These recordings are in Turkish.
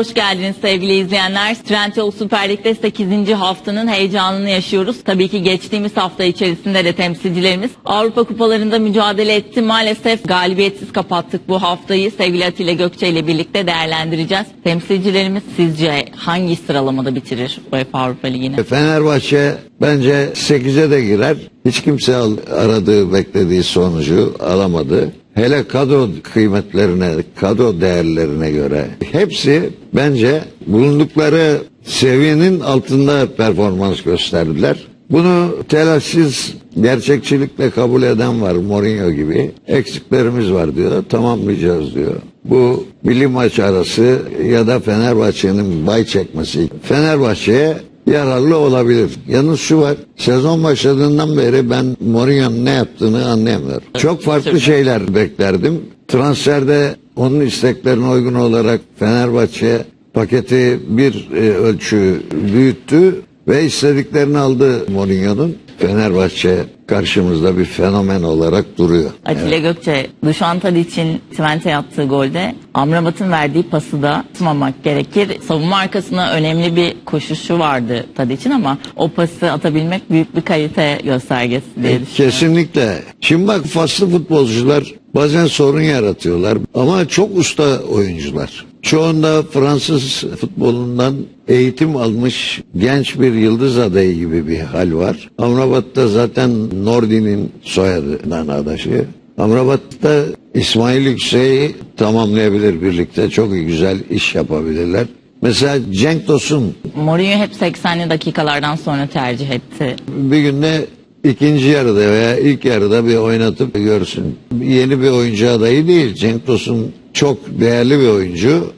hoş geldiniz sevgili izleyenler. Trendyol Süper Lig'de 8. haftanın heyecanını yaşıyoruz. Tabii ki geçtiğimiz hafta içerisinde de temsilcilerimiz Avrupa kupalarında mücadele etti. Maalesef galibiyetsiz kapattık bu haftayı. Sevgili Atilla Gökçe ile birlikte değerlendireceğiz. Temsilcilerimiz sizce hangi sıralamada bitirir UEFA Avrupa Ligi'ni? Fenerbahçe bence 8'e de girer. Hiç kimse aradığı, beklediği sonucu alamadı. Hele kadro kıymetlerine, kadro değerlerine göre hepsi bence bulundukları seviyenin altında performans gösterdiler. Bunu telaşsız gerçekçilikle kabul eden var Mourinho gibi. Eksiklerimiz var diyor, tamamlayacağız diyor. Bu milli maç arası ya da Fenerbahçe'nin bay çekmesi Fenerbahçe'ye yararlı olabilir. Yalnız şu var, sezon başladığından beri ben Mourinho'nun ne yaptığını anlayamıyorum. Çok farklı şeyler beklerdim. Transferde onun isteklerine uygun olarak Fenerbahçe paketi bir e, ölçü büyüttü ve istediklerini aldı Mourinho'nun. Fenerbahçe karşımızda bir fenomen olarak duruyor. Atilla Gökçe, Dušan Tadic'in Twente yaptığı golde Amrabat'ın verdiği pası da tutmamak gerekir. Savunma arkasına önemli bir koşuşu vardı Tadic'in ama o pası atabilmek büyük bir kalite göstergesi diye düşünüyorum. Kesinlikle. Şimdi bak faslı futbolcular bazen sorun yaratıyorlar ama çok usta oyuncular. Çoğunda Fransız futbolundan eğitim almış genç bir yıldız adayı gibi bir hal var. Amrabat da zaten Nordi'nin soyadından adaşı. Amrabat da İsmail Yüksek'i tamamlayabilir birlikte. Çok güzel iş yapabilirler. Mesela Cenk Tosun Mourinho hep 80'li dakikalardan sonra tercih etti. bir günde ikinci yarıda veya ilk yarıda bir oynatıp görsün. Yeni bir oyuncu adayı değil. Cenk Tosun çok değerli bir oyuncu.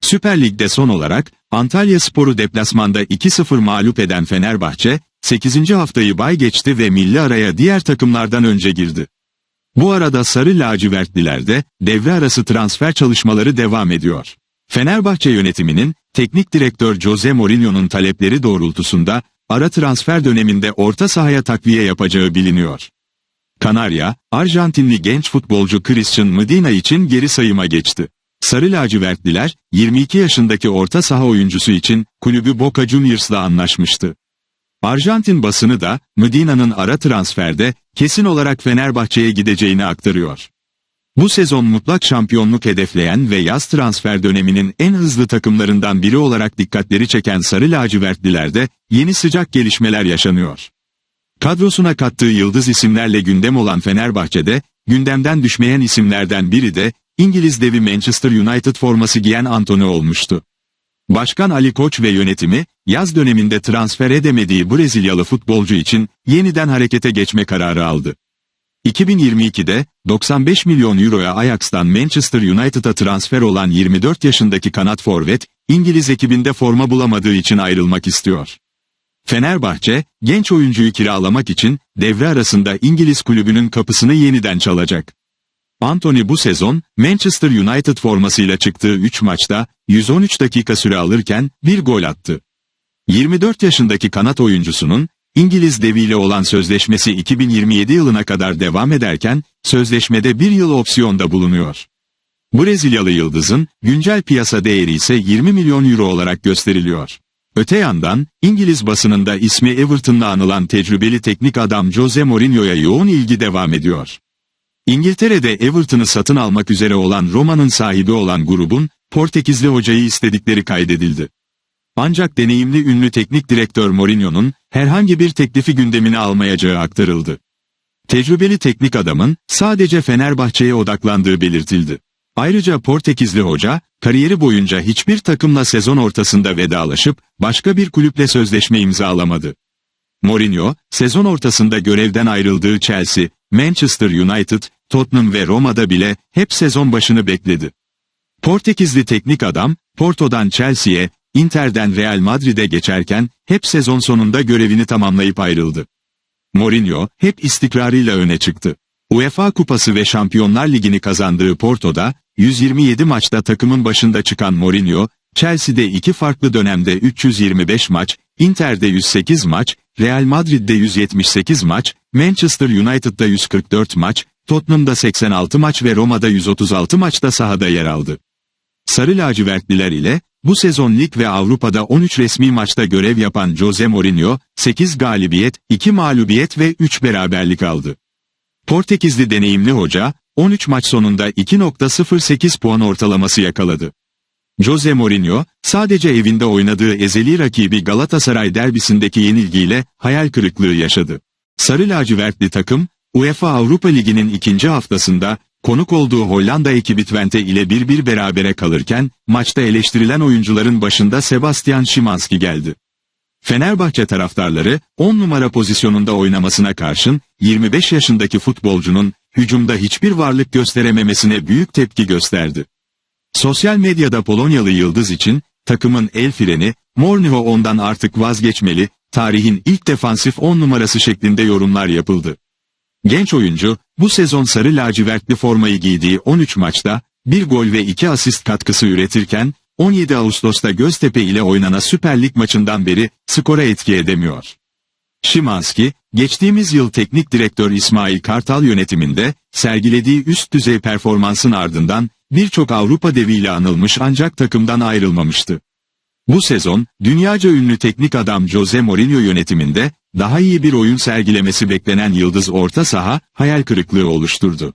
Süper Lig'de son olarak Antalya Sporu deplasmanda 2-0 mağlup eden Fenerbahçe, 8. haftayı bay geçti ve milli araya diğer takımlardan önce girdi. Bu arada Sarı Lacivertlilerde devre arası transfer çalışmaları devam ediyor. Fenerbahçe yönetiminin teknik direktör Jose Mourinho'nun talepleri doğrultusunda ara transfer döneminde orta sahaya takviye yapacağı biliniyor. Kanarya, Arjantinli genç futbolcu Christian Medina için geri sayıma geçti. Sarı lacivertliler, 22 yaşındaki orta saha oyuncusu için kulübü Boca Juniors'la anlaşmıştı. Arjantin basını da Medina'nın ara transferde kesin olarak Fenerbahçe'ye gideceğini aktarıyor. Bu sezon mutlak şampiyonluk hedefleyen ve yaz transfer döneminin en hızlı takımlarından biri olarak dikkatleri çeken Sarı lacivertlilerde yeni sıcak gelişmeler yaşanıyor. Kadrosuna kattığı yıldız isimlerle gündem olan Fenerbahçe'de, gündemden düşmeyen isimlerden biri de, İngiliz devi Manchester United forması giyen Anthony olmuştu. Başkan Ali Koç ve yönetimi, yaz döneminde transfer edemediği Brezilyalı futbolcu için yeniden harekete geçme kararı aldı. 2022'de 95 milyon euroya Ajax'tan Manchester United'a transfer olan 24 yaşındaki kanat forvet, İngiliz ekibinde forma bulamadığı için ayrılmak istiyor. Fenerbahçe, genç oyuncuyu kiralamak için devre arasında İngiliz kulübünün kapısını yeniden çalacak. Anthony bu sezon Manchester United formasıyla çıktığı 3 maçta 113 dakika süre alırken bir gol attı. 24 yaşındaki kanat oyuncusunun İngiliz deviyle olan sözleşmesi 2027 yılına kadar devam ederken sözleşmede bir yıl opsiyonda bulunuyor. Brezilyalı yıldızın güncel piyasa değeri ise 20 milyon euro olarak gösteriliyor. Öte yandan İngiliz basınında ismi Everton'la anılan tecrübeli teknik adam Jose Mourinho'ya yoğun ilgi devam ediyor. İngiltere'de Everton'ı satın almak üzere olan Roma'nın sahibi olan grubun Portekizli hocayı istedikleri kaydedildi. Ancak deneyimli ünlü teknik direktör Mourinho'nun herhangi bir teklifi gündemine almayacağı aktarıldı. Tecrübeli teknik adamın sadece Fenerbahçe'ye odaklandığı belirtildi. Ayrıca Portekizli hoca, kariyeri boyunca hiçbir takımla sezon ortasında vedalaşıp başka bir kulüple sözleşme imzalamadı. Mourinho, sezon ortasında görevden ayrıldığı Chelsea, Manchester United, Tottenham ve Roma'da bile hep sezon başını bekledi. Portekizli teknik adam, Porto'dan Chelsea'ye, Inter'den Real Madrid'e geçerken hep sezon sonunda görevini tamamlayıp ayrıldı. Mourinho hep istikrarıyla öne çıktı. UEFA Kupası ve Şampiyonlar Ligi'ni kazandığı Porto'da 127 maçta takımın başında çıkan Mourinho, Chelsea'de iki farklı dönemde 325 maç, Inter'de 108 maç, Real Madrid'de 178 maç, Manchester United'da 144 maç, Tottenham'da 86 maç ve Roma'da 136 maçta sahada yer aldı. Sarı lacivertliler ile bu sezon lig ve Avrupa'da 13 resmi maçta görev yapan Jose Mourinho, 8 galibiyet, 2 mağlubiyet ve 3 beraberlik aldı. Portekizli deneyimli hoca, 13 maç sonunda 2.08 puan ortalaması yakaladı. Jose Mourinho, sadece evinde oynadığı ezeli rakibi Galatasaray derbisindeki yenilgiyle hayal kırıklığı yaşadı. Sarı lacivertli takım, UEFA Avrupa Ligi'nin ikinci haftasında, konuk olduğu Hollanda ekibi Twente ile 1-1 berabere kalırken, maçta eleştirilen oyuncuların başında Sebastian Szymanski geldi. Fenerbahçe taraftarları 10 numara pozisyonunda oynamasına karşın 25 yaşındaki futbolcunun hücumda hiçbir varlık gösterememesine büyük tepki gösterdi. Sosyal medyada Polonyalı yıldız için takımın el freni, Mourinho ondan artık vazgeçmeli, tarihin ilk defansif 10 numarası şeklinde yorumlar yapıldı. Genç oyuncu, bu sezon sarı lacivertli formayı giydiği 13 maçta, bir gol ve 2 asist katkısı üretirken, 17 Ağustos'ta Göztepe ile oynanan Süper Lig maçından beri skora etki edemiyor. Şimanski, geçtiğimiz yıl teknik direktör İsmail Kartal yönetiminde sergilediği üst düzey performansın ardından birçok Avrupa deviyle anılmış ancak takımdan ayrılmamıştı. Bu sezon, dünyaca ünlü teknik adam Jose Mourinho yönetiminde, daha iyi bir oyun sergilemesi beklenen yıldız orta saha, hayal kırıklığı oluşturdu.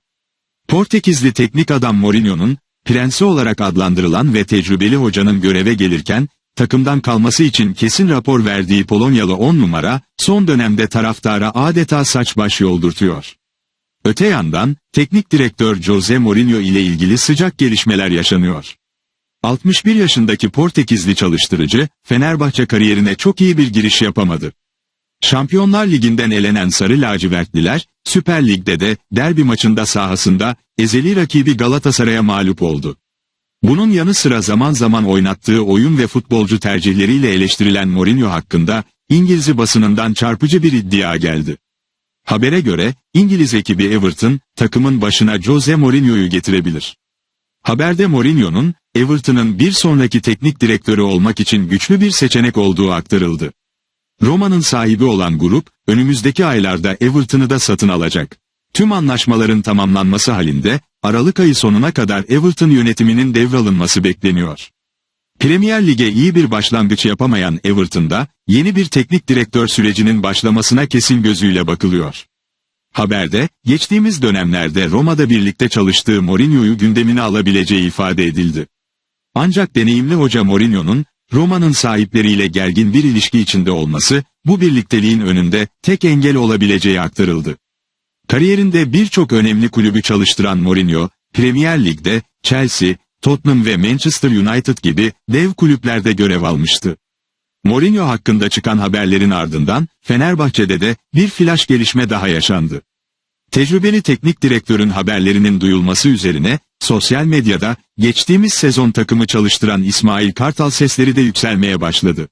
Portekizli teknik adam Mourinho'nun, prensi olarak adlandırılan ve tecrübeli hocanın göreve gelirken, takımdan kalması için kesin rapor verdiği Polonyalı 10 numara, son dönemde taraftara adeta saç baş yoldurtuyor. Öte yandan, teknik direktör Jose Mourinho ile ilgili sıcak gelişmeler yaşanıyor. 61 yaşındaki Portekizli çalıştırıcı, Fenerbahçe kariyerine çok iyi bir giriş yapamadı. Şampiyonlar Ligi'nden elenen Sarı Lacivertliler, Süper Lig'de de derbi maçında sahasında ezeli rakibi Galatasaray'a mağlup oldu. Bunun yanı sıra zaman zaman oynattığı oyun ve futbolcu tercihleriyle eleştirilen Mourinho hakkında İngiliz basınından çarpıcı bir iddia geldi. Habere göre İngiliz ekibi Everton takımın başına Jose Mourinho'yu getirebilir. Haberde Mourinho'nun Everton'ın bir sonraki teknik direktörü olmak için güçlü bir seçenek olduğu aktarıldı. Roma'nın sahibi olan grup, önümüzdeki aylarda Everton'ı da satın alacak. Tüm anlaşmaların tamamlanması halinde, Aralık ayı sonuna kadar Everton yönetiminin devralınması bekleniyor. Premier Lig'e iyi bir başlangıç yapamayan Everton'da, yeni bir teknik direktör sürecinin başlamasına kesin gözüyle bakılıyor. Haberde, geçtiğimiz dönemlerde Roma'da birlikte çalıştığı Mourinho'yu gündemine alabileceği ifade edildi. Ancak deneyimli hoca Mourinho'nun, Roma'nın sahipleriyle gergin bir ilişki içinde olması, bu birlikteliğin önünde tek engel olabileceği aktarıldı. Kariyerinde birçok önemli kulübü çalıştıran Mourinho, Premier Lig'de Chelsea, Tottenham ve Manchester United gibi dev kulüplerde görev almıştı. Mourinho hakkında çıkan haberlerin ardından Fenerbahçe'de de bir flash gelişme daha yaşandı. Tecrübeli teknik direktörün haberlerinin duyulması üzerine sosyal medyada geçtiğimiz sezon takımı çalıştıran İsmail Kartal sesleri de yükselmeye başladı.